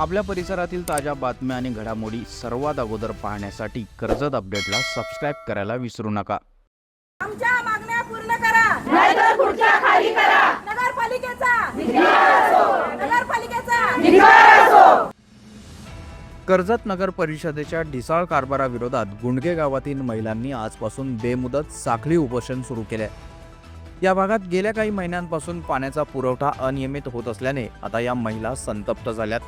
आपल्या परिसरातील ताज्या बातम्या आणि घडामोडी सर्वात अगोदर पाहण्यासाठी कर्जत अपडेटला सबस्क्राईब करायला विसरू नका. आमच्या मागण्या पूर्ण करा. नाहीतर खुर्च्या खाली करा. नगरपालिकेचा. नगरपालिकेचा. कर्जत नगर परिषदेच्या ढिसाळ कारभाराविरोधात गुंडगे गावातील महिलांनी आजपासून बेमुदत साखळी उपोषण सुरू केले या भागात गेल्या काही महिन्यांपासून पाण्याचा पुरवठा अनियमित होत असल्याने आता या महिला संतप्त झाल्यात.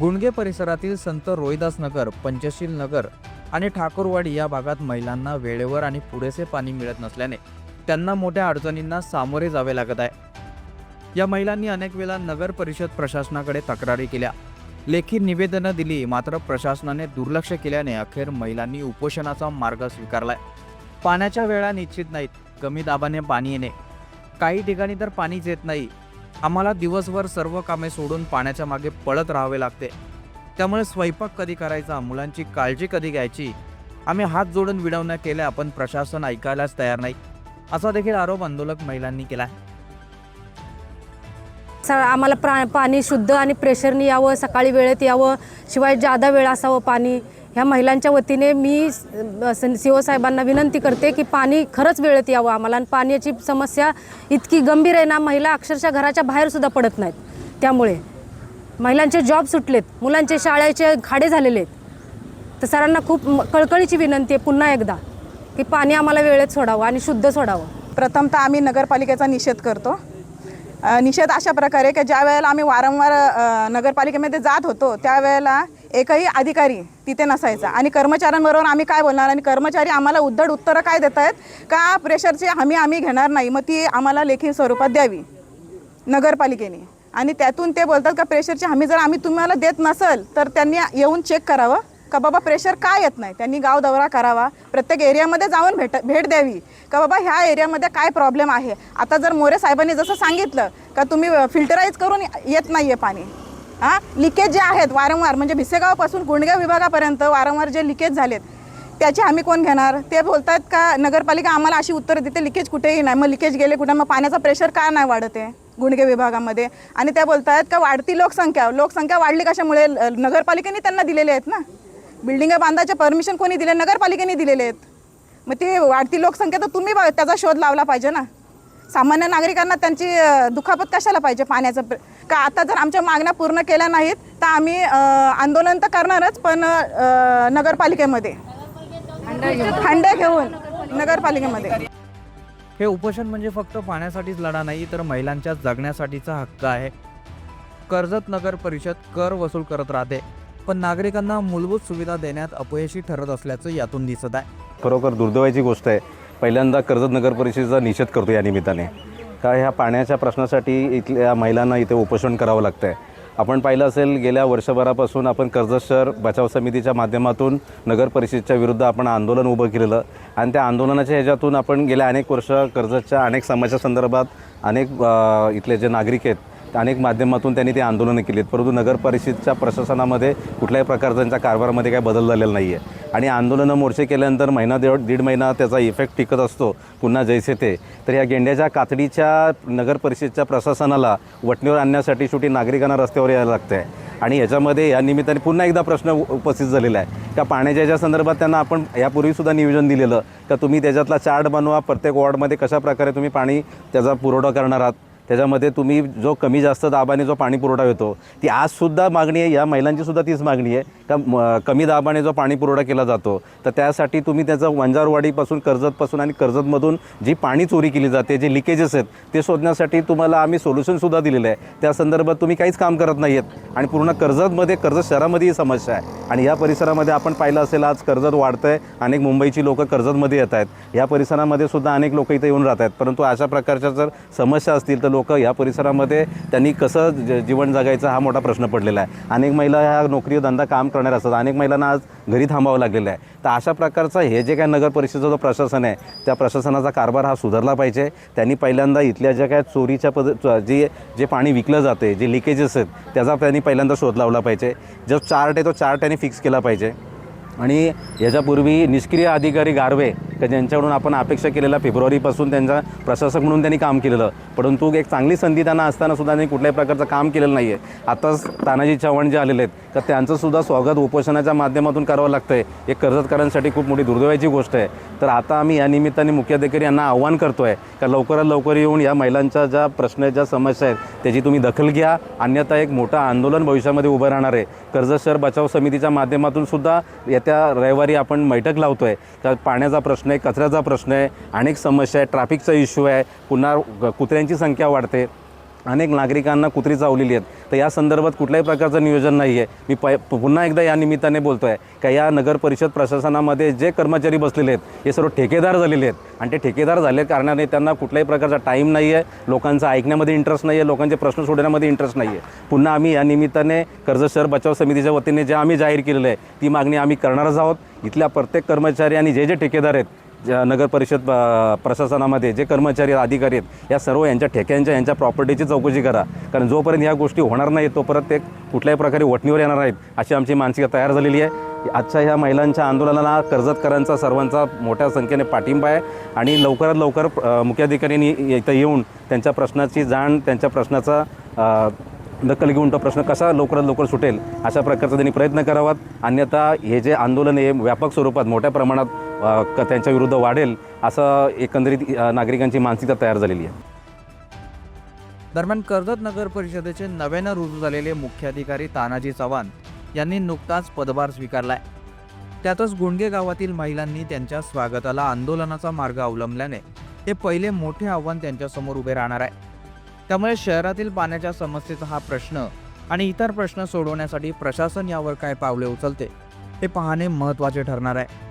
गुणगे परिसरातील संत रोहिदास नगर पंचशील नगर आणि ठाकूरवाडी या भागात महिलांना वेळेवर आणि पुरेसे पाणी मिळत नसल्याने त्यांना मोठ्या अडचणींना सामोरे जावे लागत आहे. या महिलांनी अनेक वेळा नगर परिषद प्रशासनाकडे तक्रारी केल्या. लेखी निवेदनं दिली मात्र प्रशासनाने दुर्लक्ष केल्याने अखेर महिलांनी उपोषणाचा मार्ग स्वीकारलाय. पाण्याच्या वेळा निश्चित नाहीत कमी दाबाने पाणी येणे. काही ठिकाणी तर पाणीच येत नाही. आम्हाला दिवसभर सर्व कामे सोडून पाण्याच्या मागे पळत राहावे लागते. त्यामुळे स्वयंपाक कधी करायचा मुलांची काळजी कधी घ्यायची आम्ही हात जोडून विडवण्या केल्या आपण प्रशासन ऐकायलाच तयार नाही. असा देखील आरोप आंदोलक महिलांनी केला आहे. आम्हाला प्रा पाणी शुद्ध आणि प्रेशरनी यावं सकाळी वेळेत यावं शिवाय जादा वेळ असावं पाणी ह्या महिलांच्या वतीने मी सी ओ साहेबांना विनंती करते की पाणी खरंच वेळेत यावं आम्हाला. आणि पाण्याची समस्या इतकी गंभीर आहे ना महिला अक्षरशः घराच्या बाहेरसुद्धा पडत नाहीत. त्यामुळे महिलांचे जॉब सुटलेत मुलांचे शाळेचे खाडे झालेले आहेत. तर सरांना खूप कळकळीची विनंती आहे पुन्हा एकदा की पाणी आम्हाला वेळेत सोडावं आणि शुद्ध सोडावं. प्रथमतः आम्ही नगरपालिकेचा निषेध करतो. निषेध अशा प्रकारे की ज्या वेळेला आम्ही वारंवार नगरपालिकेमध्ये जात होतो त्यावेळेला एकही अधिकारी तिथे नसायचा. आणि कर्मचाऱ्यांबरोबर आम्ही काय बोलणार? आणि कर्मचारी आम्हाला उद्धड उत्तरं काय देत आहेत? का प्रेशरची हमी आम्ही घेणार नाही? मग ती आम्हाला लेखी स्वरूपात द्यावी. नगरपालिकेने. आणि त्यातून ते बोलतात का प्रेशरची हमी जर आम्ही तुम्हाला देत नसेल तर त्यांनी येऊन चेक करावं. का बाबा प्रेशर का येत नाही? त्यांनी गाव दौरा करावा. प्रत्येक एरियामध्ये जाऊन भेट भेट द्यावी. का बाबा ह्या एरियामध्ये काय प्रॉब्लेम आहे? आता जर मोरे साहेबांनी जसं सांगितलं का तुम्ही फिल्टराईज करून येत नाही आहे पाणी? हां? लिकेज जे आहेत वारंवार म्हणजे भिसेगावपासून गुंडगाव विभागापर्यंत वारंवार जे लिकेज झालेत त्याची हमी कोण घेणार? ते बोलतात का नगरपालिका आम्हाला अशी उत्तरं देते लिकेज कुठेही नाही. मग लिकेज गेले कुठे मग पाण्याचा प्रेशर का नाही वाढत आहे गुंडगे विभागामध्ये? आणि त्या बोलतात का वाढती लोकसंख्या लोकसंख्या वाढली कशामुळे? नगरपालिकेने त्यांना दिलेले आहेत ना? बिल्डिंग बांधायचे परमिशन कोणी दिले? नगरपालिकेने दिलेले आहेत. मग ती वाढती लोकसंख्या तर तुम्ही त्याचा शोध लावला पाहिजे ना? सामान्य नागरिकांना त्यांची दुखापत कशाला पाहिजे पाण्याचं? प्र- का आता जर आमच्या मागण्या पूर्ण केल्या नाहीत तर आम्ही आंदोलन तर करणारच पण नगरपालिकेमध्ये. खंडे घेऊन नगरपालिकेमध्ये. हे उपोषण म्हणजे फक्त पाण्यासाठीच लढा नाही तर महिलांच्या जगण्यासाठीचा हक्क आहे. कर्जत नगर परिषद कर वसूल करत राहते पण नागरिकांना मूलभूत सुविधा देण्यात अपयशी ठरत असल्याचं यातून दिसत आहे. खरोखर दुर्दैवाची गोष्ट आहे. पहिल्यांदा कर्जत नगर परिषदेचा निषेध करतो या निमित्ताने. का ह्या पाण्याच्या प्रश्नासाठी इथल्या महिलांना इथे उपोषण करावं लागतं आहे आपण पाहिलं असेल गेल्या वर्षभरापासून आपण कर्जत शहर बचाव समितीच्या माध्यमातून नगर परिषदेच्या विरुद्ध आपण आंदोलन उभं केलेलं. आणि त्या आंदोलनाच्या ह्याच्यातून आपण गेल्या अनेक वर्ष कर्जतच्या अनेक समाजासंदर्भात अनेक इथले जे नागरिक आहेत अनेक माध्यमातून त्यांनी ते आंदोलनं आहेत परंतु नगर परिषदच्या प्रशासनामध्ये कुठल्याही प्रकारचा त्यांच्या कारभारामध्ये काही बदल झालेला नाही आहे आणि आंदोलनं मोर्चे केल्यानंतर महिना दीड दीड महिना त्याचा इफेक्ट टिकत असतो. पुन्हा जैसे ते. तर या गेंड्याच्या कातडीच्या नगरपरिषदेच्या प्रशासनाला वटणीवर आणण्यासाठी शेवटी नागरिकांना रस्त्यावर यायला लागतं आहे आणि याच्यामध्ये या निमित्ताने पुन्हा एकदा प्रश्न उपस्थित झालेला आहे. का पाण्याच्या याच्या संदर्भात त्यांना आपण यापूर्वीसुद्धा नियोजन दिलेलं का तुम्ही त्याच्यातला चार्ट बनवा प्रत्येक वॉर्डमध्ये कशा प्रकारे तुम्ही पाणी त्याचा पुरवठा करणार आहात? त्याच्यामध्ये तुम्ही जो कमी जास्त दाबाने जो पाणी पुरवठा होतो ती आजसुद्धा मागणी आहे या महिलांची सुद्धा तीच मागणी आहे. का कमी दाबाने जो पाणी पुरवठा केला जातो तर त्यासाठी तुम्ही त्याचं वंजारवाडीपासून कर्जतपासून आणि कर्जतमधून जी पाणी चोरी केली जाते जे लिकेजेस आहेत ते शोधण्यासाठी तुम्हाला आम्ही सोल्युशनसुद्धा दिलेलं आहे. त्या संदर्भात तुम्ही काहीच काम करत नाही आहेत आणि पूर्ण कर्जतमध्ये कर्जत शहरामध्ये ही समस्या आहे. आणि या परिसरामध्ये आपण पाहिलं असेल आज कर्जत वाढतं आहे अनेक मुंबईची लोकं कर्जतमध्ये येत आहेत. या परिसरामध्ये सुद्धा अनेक लोक इथे येऊन राहत आहेत. परंतु अशा प्रकारच्या जर समस्या असतील तर लोक या परिसरामध्ये त्यांनी कसं ज- जीवन जगायचं हा मोठा प्रश्न पडलेला आहे. अनेक महिला ह्या नोकरी धंदा काम करणार असतात. अनेक महिलांना आज घरी थांबावं लागलेलं आहे. तर अशा प्रकारचा हे जे काय नगर परिषदेचं जो प्रशासन आहे त्या प्रशासनाचा कारभार हा सुधारला पाहिजे. त्यांनी पहिल्यांदा इथल्या ज्या काय चोरीच्या पद जे जे पाणी विकलं जाते जे लिकेजेस आहेत त्याचा त्यांनी पहिल्यांदा शोध लावला पाहिजे. जो चार्ट आहे तो चार्ट त्यांनी फिक्स केला पाहिजे. आणि याच्यापूर्वी निष्क्रिय अधिकारी गारवे का ज्यांच्याकडून आपण अपेक्षा केलेल्या फेब्रुवारीपासून त्यांचा प्रशासक म्हणून त्यांनी काम केलेलं. परंतु एक चांगली संधी त्यांना असताना सुद्धा त्यांनी कुठल्याही प्रकारचं काम केलेलं नाही आहे आताच तानाजी चव्हाण जे आलेले आहेत तर त्यांचं सुद्धा स्वागत उपोषणाच्या माध्यमातून करावं लागतं आहे एक कर्जतकरांसाठी खूप मोठी दुर्दैवाची गोष्ट आहे. तर आता आम्ही या निमित्ताने मुख्याधिकारी यांना आव्हान करतो आहे का लवकरात लवकर येऊन या महिलांच्या ज्या प्रश्न ज्या समस्या आहेत त्याची तुम्ही दखल घ्या. अन्यथा एक मोठं आंदोलन भविष्यामध्ये उभं राहणार आहे. कर्जत शहर बचाव समितीच्या माध्यमातून सुद्धा येत्या रविवारी आपण बैठक लावतो आहे का पाण्याचा प्रश्न आहे कचऱ्याचा प्रश्न आहे अनेक समस्या आहे ट्रॅफिकचा इश्यू आहे पुन्हा कुत्र्यांची संख्या वाढते. अनेक नागरिकांना कुत्री चावलेली आहेत. तर या संदर्भात कुठल्याही प्रकारचं नियोजन नाही आहे. मी पै पुन्हा एकदा या निमित्ताने बोलतो आहे का या नगर परिषद प्रशासनामध्ये जे कर्मचारी बसलेले आहेत हे सर्व ठेकेदार झालेले आहेत. आणि ते ठेकेदार झाले कारणाने त्यांना कुठल्याही प्रकारचा टाईम नाही आहे. लोकांचा ऐकण्यामध्ये इंटरेस्ट नाही आहे. लोकांचे प्रश्न सोडण्यामध्ये इंटरेस्ट नाही आहे. पुन्हा आम्ही या निमित्ताने कर्ज शहर बचाव समितीच्या वतीने जे आम्ही जाहीर केलेलं आहे ती मागणी आम्ही करणारच आहोत. इथल्या प्रत्येक कर्मचारी आणि जे जे ठेकेदार आहेत नगर परिषद प्रशासनामध्ये जे कर्मचारी अधिकारी आहेत या सर्व यांच्या ठेक्यांच्या यांच्या प्रॉपर्टीची चौकशी करा. कारण जोपर्यंत या गोष्टी होणार नाही तोपर्यंत ते कुठल्याही प्रकारे वटणीवर येणार नाहीत अशी आमची मानसिकता तयार झालेली आहे. आजच्या ह्या महिलांच्या आंदोलनाला कर्जतकरांचा सर्वांचा मोठ्या संख्येने पाठिंबा आहे आणि लवकरात लवकर मुख्याधिकाऱ्यांनी इथं येऊन त्यांच्या प्रश्नाची जाण त्यांच्या प्रश्नाचा दखल घेऊन तो प्रश्न कसा लवकरात लवकर सुटेल अशा प्रकारचा त्यांनी प्रयत्न करावात. अन्यथा हे जे आंदोलन आहे व्यापक स्वरूपात मोठ्या प्रमाणात त्यांच्या विरुद्ध वाढेल असं एकंदरीत नागरिकांची मानसिकता तयार झालेली आहे. दरम्यान कर्जत नगर परिषदेचे नव्यानं रुजू झालेले मुख्याधिकारी तानाजी चव्हाण यांनी नुकताच पदभार स्वीकारलाय. त्यातच गुंडगे गावातील महिलांनी त्यांच्या स्वागताला आंदोलनाचा मार्ग अवलंबल्याने हे पहिले मोठे आव्हान त्यांच्यासमोर उभे राहणार आहे. त्यामुळे शहरातील पाण्याच्या समस्येचा हा प्रश्न आणि इतर प्रश्न सोडवण्यासाठी प्रशासन यावर काय पावले उचलते हे पाहणे महत्त्वाचे ठरणार आहे.